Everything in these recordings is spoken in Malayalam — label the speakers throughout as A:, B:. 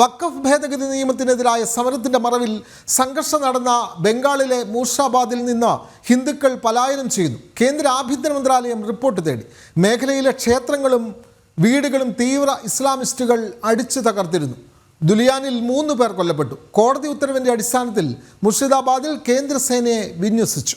A: വഖഫ് ഭേദഗതി നിയമത്തിനെതിരായ സമരത്തിന്റെ മറവിൽ സംഘർഷം നടന്ന ബംഗാളിലെ മൂർഷാബാദിൽ നിന്ന് ഹിന്ദുക്കൾ പലായനം ചെയ്യുന്നു കേന്ദ്ര ആഭ്യന്തര മന്ത്രാലയം റിപ്പോർട്ട് തേടി. മേഖലയിലെ ക്ഷേത്രങ്ങളും വീടുകളും തീവ്ര ഇസ്ലാമിസ്റ്റുകൾ അടിച്ചു തകർത്തിരുന്നു. ദുലിയാനിൽ മൂന്ന് പേർ കൊല്ലപ്പെട്ടു. കോടതി ഉത്തരവിന്റെ അടിസ്ഥാനത്തിൽ മുർഷിദാബാദിൽ കേന്ദ്രസേനയെ വിന്യസിച്ചു.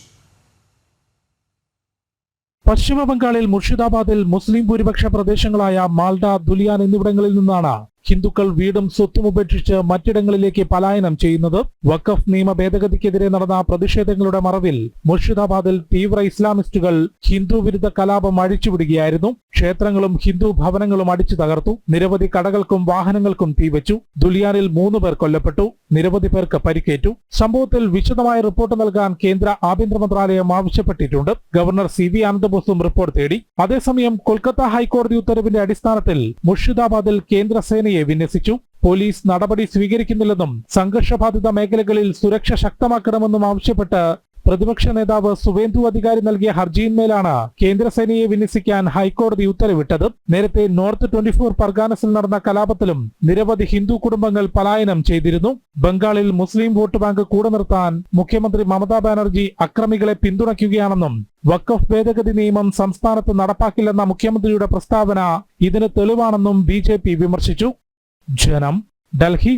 B: പശ്ചിമ ബംഗാളിൽ മുർഷിദാബാദിൽ മുസ്ലിം ഭൂരിപക്ഷ പ്രദേശങ്ങളായ മാൽഡ ദുലിയാൻ എന്നിവിടങ്ങളിൽ നിന്നാണ് ഹിന്ദുക്കൾ വീടും സ്വത്തും ഉപേക്ഷിച്ച് മറ്റിടങ്ങളിലേക്ക് പലായനം ചെയ്യുന്നത് വഖഫ് നിയമ ഭേദഗതിക്കെതിരെ നടന്ന പ്രതിഷേധങ്ങളുടെ മറവിൽ മുർഷിദാബാദിൽ തീവ്ര ഇസ്ലാമിസ്റ്റുകൾ ഹിന്ദു വിരുദ്ധ കലാപം അഴിച്ചുവിടുകയായിരുന്നു. ക്ഷേത്രങ്ങളും ഹിന്ദു ഭവനങ്ങളും അടിച്ചു തകർത്തു. നിരവധി കടകൾക്കും വാഹനങ്ങൾക്കും തീവച്ചു ദുലിയാനിൽ മൂന്ന് പേർ കൊല്ലപ്പെട്ടു. നിരവധി പേർക്ക് പരിക്കേറ്റു. സംഭവത്തിൽ വിശദമായ റിപ്പോർട്ട് നൽകാൻ കേന്ദ്ര ആഭ്യന്തര മന്ത്രാലയം ആവശ്യപ്പെട്ടിട്ടുണ്ട്. ഗവർണർ സി വി ആനന്ദബോസും റിപ്പോർട്ട് തേടി. അതേസമയം കൊൽക്കത്ത ഹൈക്കോടതി ഉത്തരവിന്റെ അടിസ്ഥാനത്തിൽ മുർഷിദാബാദിൽ കേന്ദ്രസേനയെ വിന്യസിച്ചു. പോലീസ് നടപടി സ്വീകരിക്കുന്നില്ലെന്നും സംഘർഷബാധിത മേഖലകളിൽ സുരക്ഷ ശക്തമാക്കണമെന്നും ആവശ്യപ്പെട്ട് പ്രതിപക്ഷ നേതാവ് സുവേന്ദു അധികാരി നൽകിയ ഹർജിയിന്മേലാണ് കേന്ദ്രസേനയെ വിന്യസിക്കാൻ ഹൈക്കോടതി ഉത്തരവിട്ടത്. നേരത്തെ നോർത്ത് ട്വന്റി ഫോർ പർഗാനസിൽ നടന്ന കലാപത്തിലും നിരവധി ഹിന്ദു കുടുംബങ്ങൾ പലായനം ചെയ്തിരുന്നു. ബംഗാളിൽ മുസ്ലിം വോട്ട് ബാങ്ക് കൂടെ നിർത്താൻ മുഖ്യമന്ത്രി മമതാ ബാനർജി അക്രമികളെ പിന്തുണയ്ക്കുകയാണെന്നും വക്കഫ് ഭേദഗതി നിയമം സംസ്ഥാനത്ത് നടപ്പാക്കില്ലെന്ന മുഖ്യമന്ത്രിയുടെ പ്രസ്താവന ഇതിന് തെളിവാണെന്നും ബി വിമർശിച്ചു. जन्म डल्ही